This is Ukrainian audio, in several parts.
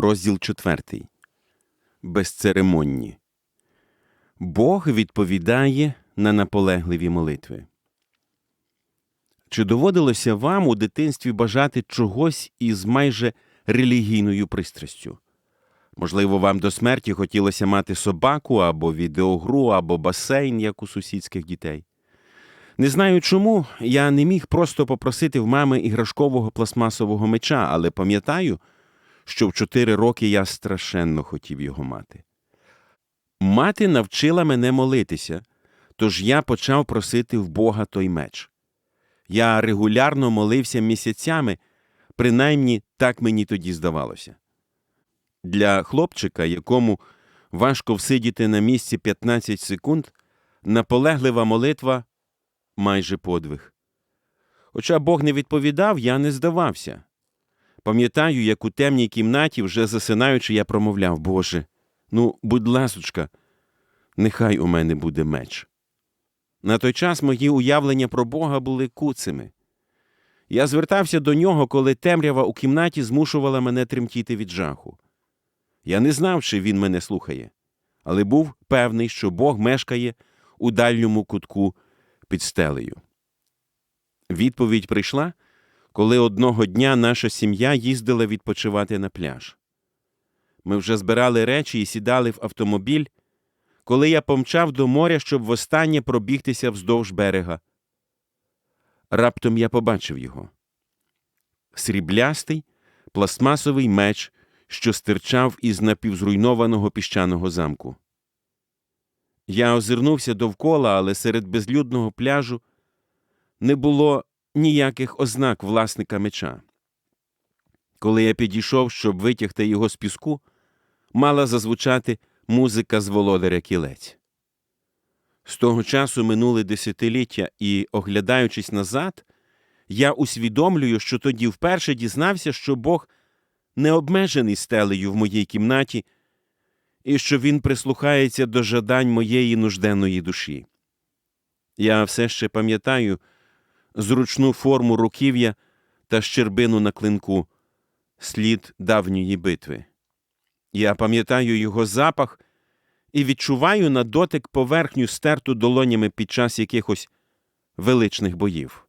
розділ 4. Безцеремонні. Бог відповідає на наполегливі молитви. Чи доводилося вам у дитинстві бажати чогось із майже релігійною пристрастю? Можливо, вам до смерті хотілося мати собаку або відеогру, або басейн, як у сусідських дітей. Не знаю чому, я не міг просто попросити в мами іграшкового пластмасового меча, але пам'ятаю, що в чотири роки я страшенно хотів його мати. Мати навчила мене молитися, тож я почав просити в Бога той меч. Я регулярно молився місяцями, принаймні так мені тоді здавалося. Для хлопчика, якому важко всидіти на місці 15 секунд, наполеглива молитва майже подвиг. Хоча Бог не відповідав, я не здавався. Пам'ятаю, як у темній кімнаті, вже засинаючи, я промовляв Боже, ну, будь ласочка, нехай у мене буде меч. На той час мої уявлення про Бога були куцими. Я звертався до нього, коли темрява у кімнаті змушувала мене тремтіти від жаху. Я не знав, чи він мене слухає, але був певний, що Бог мешкає у дальньому кутку під стелею. Відповідь прийшла, коли одного дня наша сім'я їздила відпочивати на пляж. Ми вже збирали речі і сідали в автомобіль, коли я помчав до моря, щоб востаннє пробігтися вздовж берега. Раптом я побачив його. Сріблястий, пластмасовий меч, що стирчав із напівзруйнованого піщаного замку. Я озирнувся довкола, але серед безлюдного пляжу не було ніяких ознак власника меча. Коли я підійшов, щоб витягти його з піску, мала зазвучати музика з володаря кілець. З того часу минули десятиліття, і, оглядаючись назад, я усвідомлюю, що тоді вперше дізнався, що Бог не обмежений стелею в моїй кімнаті і що він прислухається до жадань моєї нужденної душі. Я все ще пам'ятаю зручну форму руків'я та щербину на клинку, слід давньої битви. Я пам'ятаю його запах і відчуваю на дотик поверхню стерту долонями під час якихось величних боїв.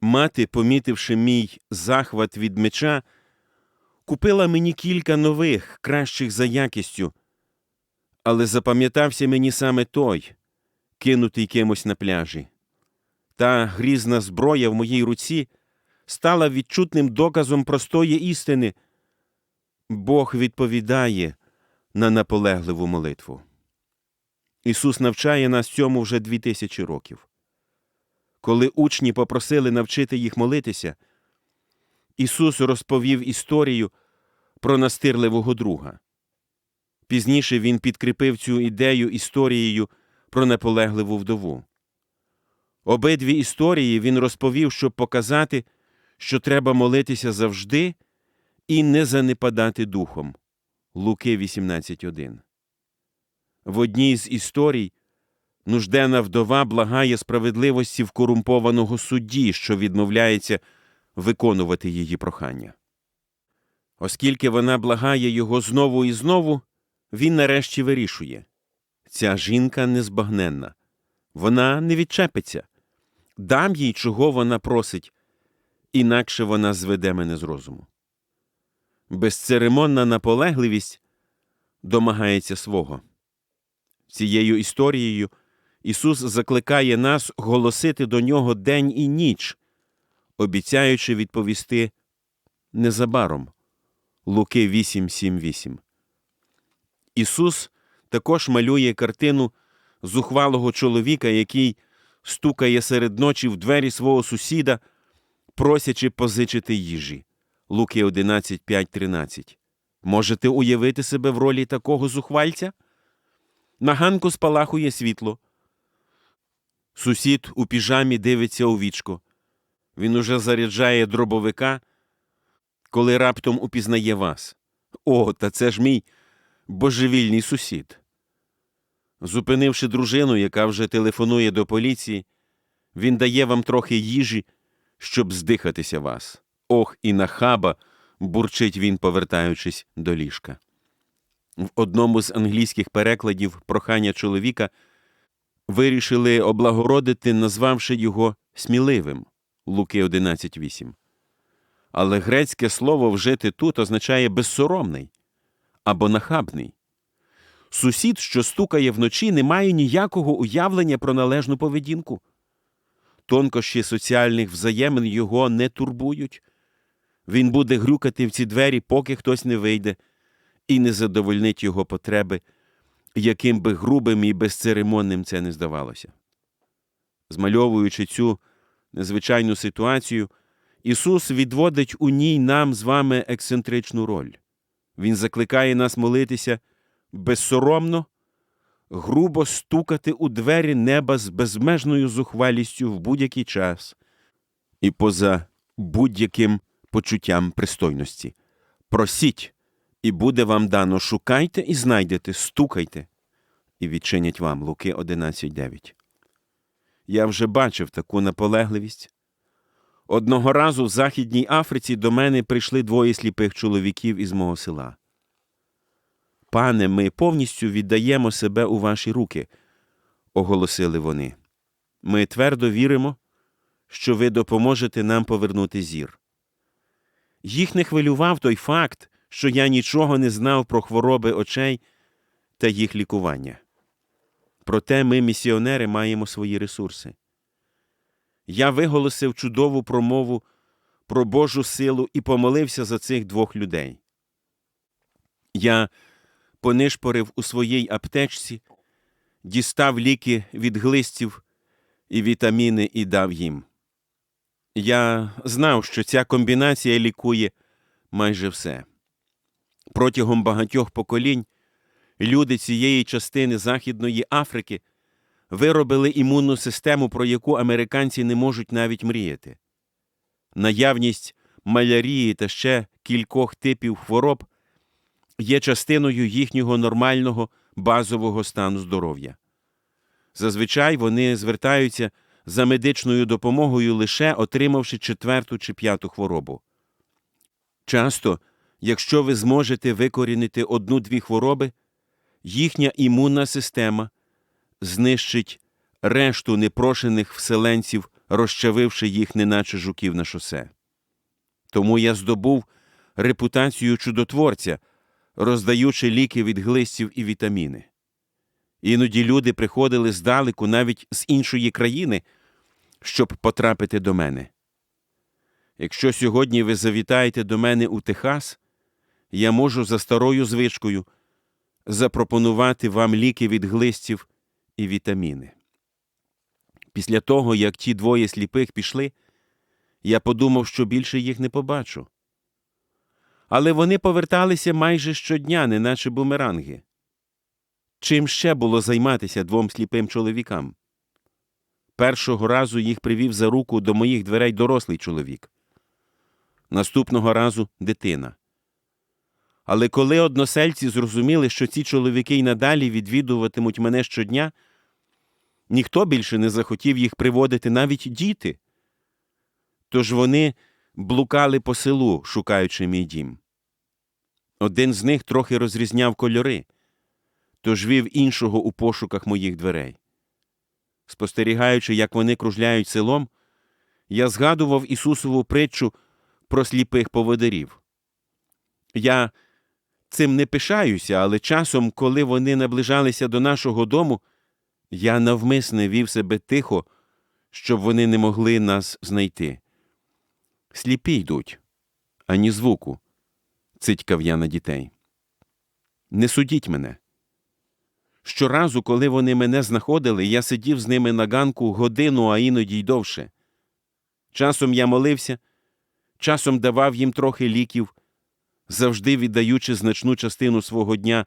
Мати, помітивши мій захват від меча, купила мені кілька нових, кращих за якістю, але запам'ятався мені саме той, кинутий кимось на пляжі. Та грізна зброя в моїй руці стала відчутним доказом простої істини. Бог відповідає на наполегливу молитву. Ісус навчає нас цьому вже дві тисячі років. Коли учні попросили навчити їх молитися, Ісус розповів історію про настирливого друга. Пізніше Він підкріпив цю ідею історією про наполегливу вдову. Обидві історії він розповів, щоб показати, що треба молитися завжди і не занепадати духом. Луки 18.1. В одній з історій нужденна вдова благає справедливості в корумпованого судді, що відмовляється виконувати її прохання. Оскільки вона благає його знову і знову, він нарешті вирішує ця жінка незбагненна, вона не відчепиться, дам їй, чого вона просить, інакше вона зведе мене з розуму. Безцеремонна наполегливість домагається свого. Цією історією Ісус закликає нас голосити до нього день і ніч, обіцяючи відповісти незабаром. Луки 8.7.8. Ісус також малює картину зухвалого чоловіка, який стукає серед ночі в двері свого сусіда, просячи позичити їжі. Луки 11.5.13. Можете уявити себе в ролі такого зухвальця? На ганку спалахує світло. Сусід у піжамі дивиться у вічко. Він уже заряджає дробовика, коли раптом упізнає вас. О, та це ж мій божевільний сусід. Зупинивши дружину, яка вже телефонує до поліції, він дає вам трохи їжі, щоб здихатися вас. Ох, і нахаба бурчить він, повертаючись до ліжка. В одному з англійських перекладів прохання чоловіка вирішили облагородити, назвавши його сміливим Луки 11.8. Але грецьке слово вжити тут означає безсоромний або нахабний. Сусід, що стукає вночі, не має ніякого уявлення про належну поведінку. Тонкощі соціальних взаємин його не турбують. Він буде грюкати в ці двері, поки хтось не вийде, і не задовольнить його потреби, яким би грубим і безцеремонним це не здавалося. Змальовуючи цю незвичайну ситуацію, Ісус відводить у ній нам з вами ексцентричну роль. Він закликає нас молитися безсоромно, грубо стукати у двері неба з безмежною зухвалістю в будь-який час і поза будь-яким почуттям пристойності. Просіть, і буде вам дано, шукайте і знайдете, стукайте, і відчинять вам Луки 11.9. Я вже бачив таку наполегливість. Одного разу в Західній Африці до мене прийшли двоє сліпих чоловіків із мого села. Пане, ми повністю віддаємо себе у ваші руки, оголосили вони. Ми твердо віримо, що ви допоможете нам повернути зір. Їх не хвилював той факт, що я нічого не знав про хвороби очей та їх лікування. Проте ми, місіонери, маємо свої ресурси. Я виголосив чудову промову про Божу силу і помолився за цих двох людей. Я понишпорив у своїй аптечці, дістав ліки від глистів і вітаміни і дав їм. Я знав, що ця комбінація лікує майже все. Протягом багатьох поколінь люди цієї частини Західної Африки виробили імунну систему, про яку американці не можуть навіть мріяти. Наявність малярії та ще кількох типів хвороб є частиною їхнього нормального базового стану здоров'я. Зазвичай вони звертаються за медичною допомогою лише отримавши четверту чи п'яту хворобу. Часто, якщо ви зможете викорінити одну-дві хвороби, їхня імунна система знищить решту непрошених вселенців, розчавивши їх, неначе жуків на шосе. Тому я здобув репутацію чудотворця, роздаючи ліки від глистів і вітаміни. Іноді люди приходили здалеку навіть з іншої країни, щоб потрапити до мене. Якщо сьогодні ви завітаєте до мене у Техас, я можу за старою звичкою запропонувати вам ліки від глистів і вітаміни. Після того, як ті двоє сліпих пішли, я подумав, що більше їх не побачу. Але вони поверталися майже щодня, неначе бумеранги. Чим ще було займатися двом сліпим чоловікам? Першого разу їх привів за руку до моїх дверей дорослий чоловік. Наступного разу дитина. Але коли односельці зрозуміли, що ці чоловіки й надалі відвідуватимуть мене щодня, ніхто більше не захотів їх приводити навіть діти. Тож вони блукали по селу, шукаючи мій дім. Один з них трохи розрізняв кольори, тож вів іншого у пошуках моїх дверей. Спостерігаючи, як вони кружляють селом, я згадував Ісусову притчу про сліпих поводарів. Я цим не пишаюся, але часом, коли вони наближалися до нашого дому, я навмисне вів себе тихо, щоб вони не могли нас знайти. Сліпі йдуть, ані звуку, цитькав я на дітей. Не судіть мене. Щоразу, коли вони мене знаходили, я сидів з ними на ганку годину, а іноді й довше. Часом я молився, часом давав їм трохи ліків, завжди віддаючи значну частину свого дня,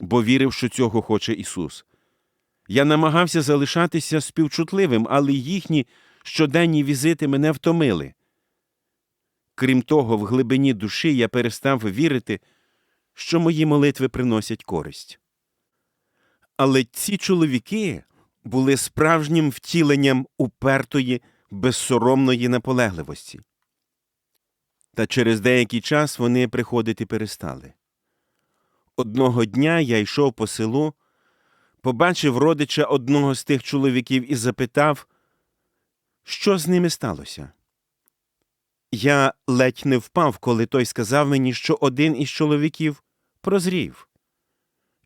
бо вірив, що цього хоче Ісус. Я намагався залишатися співчутливим, але їхні щоденні візити мене втомили. Крім того, в глибині душі я перестав вірити, що мої молитви приносять користь. Але ці чоловіки були справжнім втіленням упертої, безсоромної наполегливості. Та через деякий час вони приходити перестали. Одного дня я йшов по селу, побачив родича одного з тих чоловіків і запитав, що з ними сталося. Я ледь не впав, коли той сказав мені, що один із чоловіків прозрів.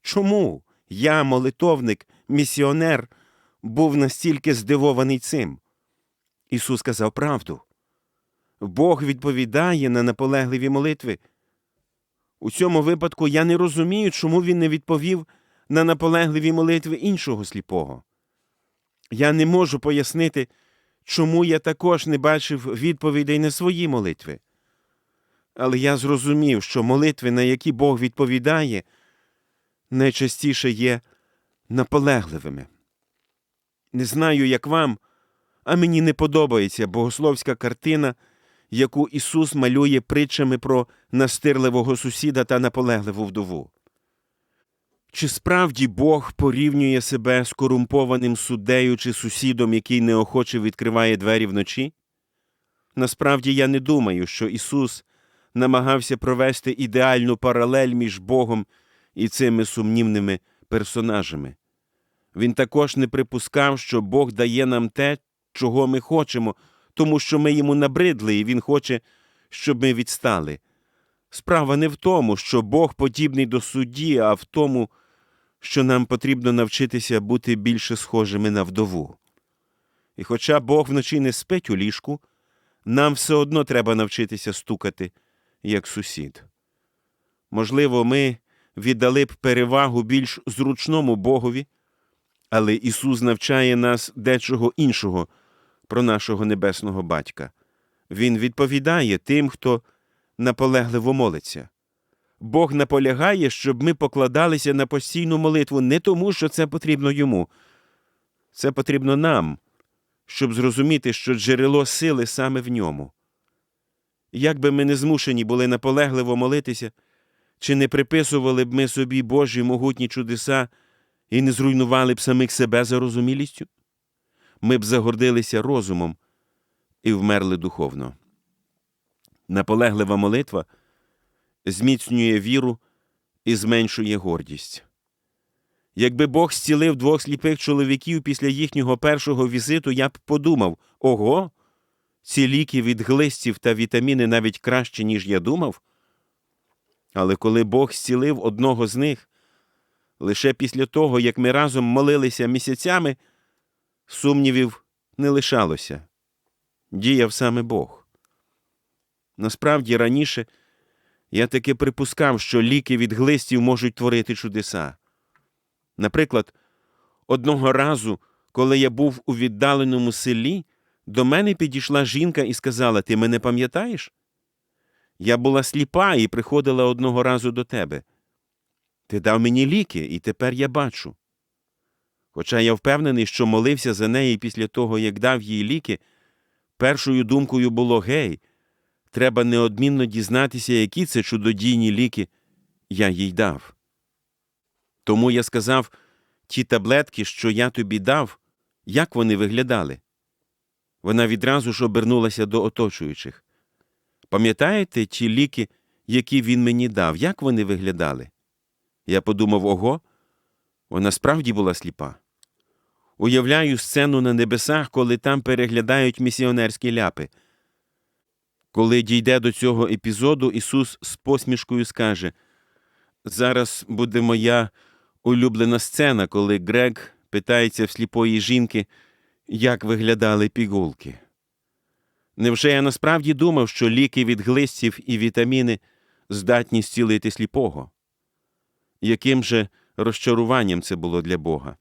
Чому я, молитовник, місіонер, був настільки здивований цим? Ісус сказав правду. Бог відповідає на наполегливі молитви. У цьому випадку я не розумію, чому він не відповів на наполегливі молитви іншого сліпого. Я не можу пояснити, чому я також не бачив відповідей на свої молитви. Але я зрозумів, що молитви, на які Бог відповідає, найчастіше є наполегливими. Не знаю, як вам, а мені не подобається богословська картина, яку Ісус малює притчами про настирливого сусіда та наполегливу вдову. Чи справді Бог порівнює себе з корумпованим суддею чи сусідом, який неохоче відкриває двері вночі? Насправді я не думаю, що Ісус намагався провести ідеальну паралель між Богом і цими сумнівними персонажами. Він також не припускав, що Бог дає нам те, чого ми хочемо, тому що ми йому набридли, і Він хоче, щоб ми відстали. Справа не в тому, що Бог подібний до судді, а в тому, що нам потрібно навчитися бути більше схожими на вдову. І хоча Бог вночі не спить у ліжку, нам все одно треба навчитися стукати, як сусід. Можливо, ми віддали б перевагу більш зручному Богові, але Ісус навчає нас дечого іншого про нашого небесного батька. Він відповідає тим, хто наполегливо молиться. Бог наполягає, щоб ми покладалися на постійну молитву не тому, що це потрібно йому. Це потрібно нам, щоб зрозуміти, що джерело сили саме в ньому. Як би ми не змушені були наполегливо молитися, чи не приписували б ми собі Божі могутні чудеса і не зруйнували б самих себе зарозумілістю? Ми б загордилися розумом і вмерли духовно. Наполеглива молитва зміцнює віру і зменшує гордість. Якби Бог зцілив двох сліпих чоловіків після їхнього першого візиту, я б подумав ого, ці ліки від глистів та вітаміни навіть краще, ніж я думав. Але коли Бог зцілив одного з них, лише після того, як ми разом молилися місяцями, сумнівів не лишалося. Діяв саме Бог. Насправді раніше я таки припускав, що ліки від глистів можуть творити чудеса. Наприклад, одного разу, коли я був у віддаленому селі, до мене підійшла жінка і сказала: Ти мене пам'ятаєш? Я була сліпа і приходила одного разу до тебе. Ти дав мені ліки, і тепер я бачу. Хоча я впевнений, що молився за неї після того, як дав їй ліки, першою думкою було гей, треба неодмінно дізнатися, які це чудодійні ліки я їй дав. Тому я сказав ті таблетки, що я тобі дав, як вони виглядали. Вона відразу ж обернулася до оточуючих. Пам'ятаєте ті ліки, які він мені дав, як вони виглядали? Я подумав ого, вона справді була сліпа. Уявляю сцену на небесах, коли там переглядають місіонерські ляпи. Коли дійде до цього епізоду, Ісус з посмішкою скаже Зараз буде моя улюблена сцена, коли Грег питається в сліпої жінки, як виглядали пігулки. Невже я насправді думав, що ліки від глистів і вітаміни здатні зцілити сліпого? Яким же розчаруванням це було для Бога?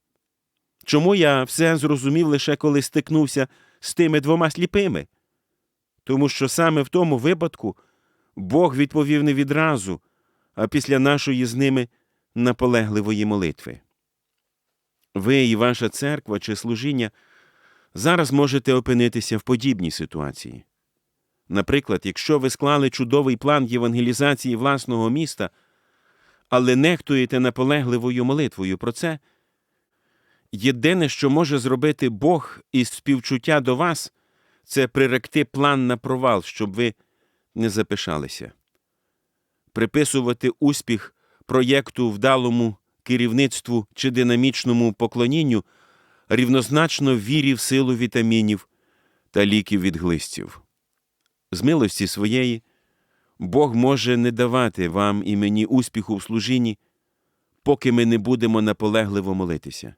Чому я все зрозумів лише коли стикнувся з тими двома сліпими? Тому що саме в тому випадку Бог відповів не відразу, а після нашої з ними наполегливої молитви. Ви і ваша церква чи служіння зараз можете опинитися в подібній ситуації. Наприклад, якщо ви склали чудовий план євангелізації власного міста, але нехтуєте наполегливою молитвою про це, єдине, що може зробити Бог із співчуття до вас, це приректи план на провал, щоб ви не запишалися. Приписувати успіх проєкту вдалому керівництву чи динамічному поклонінню рівнозначно вірі в силу вітамінів та ліків від глистів. З милості своєї Бог може не давати вам і мені успіху в служінні, поки ми не будемо наполегливо молитися.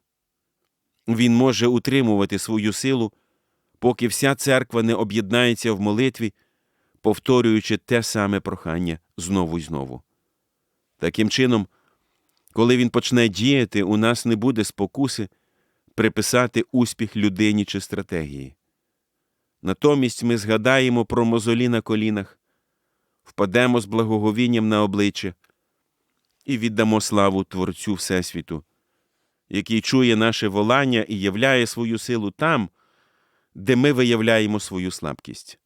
Він може утримувати свою силу, поки вся церква не об'єднається в молитві, повторюючи те саме прохання знову й знову. Таким чином, коли він почне діяти, у нас не буде спокуси приписати успіх людині чи стратегії. Натомість ми згадаємо про мозолі на колінах, впадемо з благоговінням на обличчя і віддамо славу Творцю Всесвіту, який чує наше волання і являє свою силу там, де ми виявляємо свою слабкість.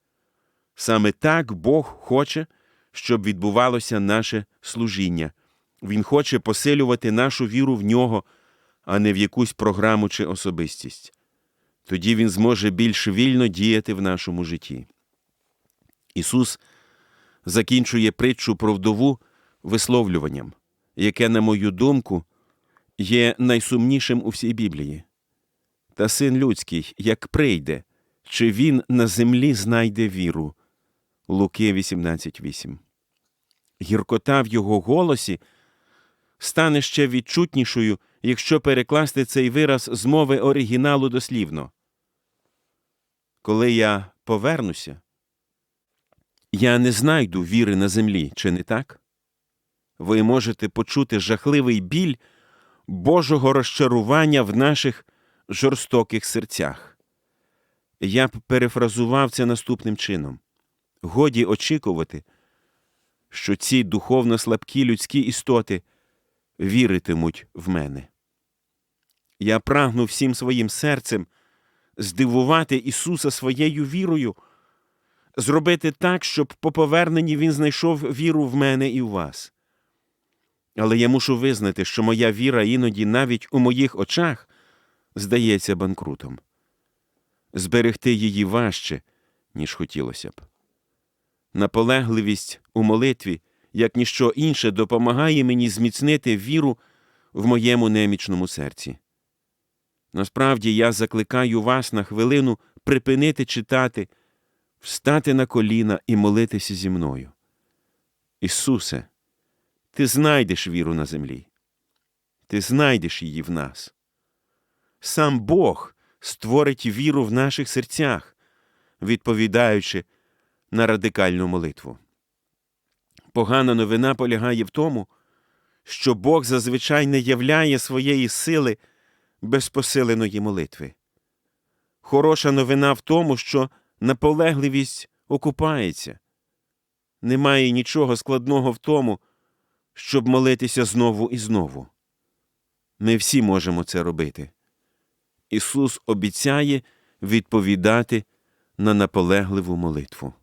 Саме так Бог хоче, щоб відбувалося наше служіння. Він хоче посилювати нашу віру в нього, а не в якусь програму чи особистість. Тоді Він зможе більш вільно діяти в нашому житті. Ісус закінчує притчу про вдову висловлюванням, яке, на мою думку, є найсумнішим у всій Біблії. Та син людський, як прийде, чи він на землі знайде віру. Луки 18.8. Гіркота в його голосі стане ще відчутнішою, якщо перекласти цей вираз з мови оригіналу дослівно. Коли я повернуся, я не знайду віри на землі, чи не так? Ви можете почути жахливий біль Божого розчарування в наших жорстоких серцях. Я б перефразував це наступним чином годі очікувати, що ці духовно слабкі людські істоти віритимуть в мене. Я прагну всім своїм серцем здивувати Ісуса своєю вірою, зробити так, щоб по поверненні Він знайшов віру в мене і в вас. Але я мушу визнати, що моя віра іноді навіть у моїх очах здається банкрутом. Зберегти її важче, ніж хотілося б. Наполегливість у молитві, як ніщо інше, допомагає мені зміцнити віру в моєму немічному серці. Насправді я закликаю вас на хвилину припинити читати, встати на коліна і молитися зі мною. Ісусе, Ти знайдеш віру на землі, Ти знайдеш її в нас. Сам Бог створить віру в наших серцях, відповідаючи на радикальну молитву. Погана новина полягає в тому, що Бог зазвичай не являє своєї сили без посиленої молитви. Хороша новина в тому, що наполегливість окупається. Немає нічого складного в тому, щоб молитися знову і знову. Ми всі можемо це робити. Ісус обіцяє відповідати на наполегливу молитву.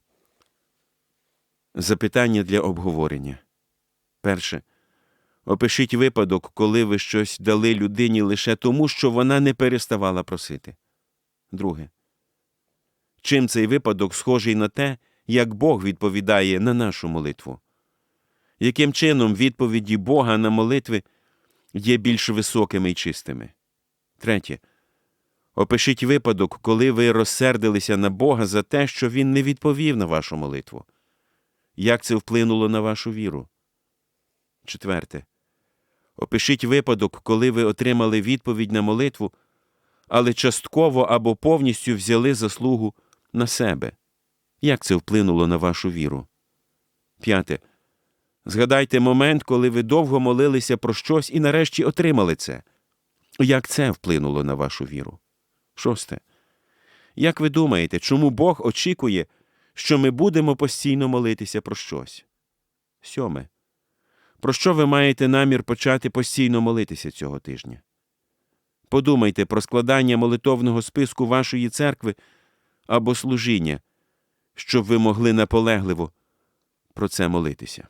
Запитання для обговорення. Перше. Опишіть випадок, коли ви щось дали людині лише тому, що вона не переставала просити. Друге. Чим цей випадок схожий на те, як Бог відповідає на нашу молитву? Яким чином відповіді Бога на молитви є більш високими і чистими? Третє. Опишіть випадок, коли ви розсердилися на Бога за те, що Він не відповів на вашу молитву. Як це вплинуло на вашу віру? Четверте. Опишіть випадок, коли ви отримали відповідь на молитву, але частково або повністю взяли заслугу на себе. Як це вплинуло на вашу віру? П'яте. Згадайте момент, коли ви довго молилися про щось і нарешті отримали це. Як це вплинуло на вашу віру? Шосте. Як ви думаєте, чому Бог очікує, що ми будемо постійно молитися про щось? Сьоме. Про що ви маєте намір почати постійно молитися цього тижня? Подумайте про складання молитовного списку вашої церкви або служіння, щоб ви могли наполегливо про це молитися.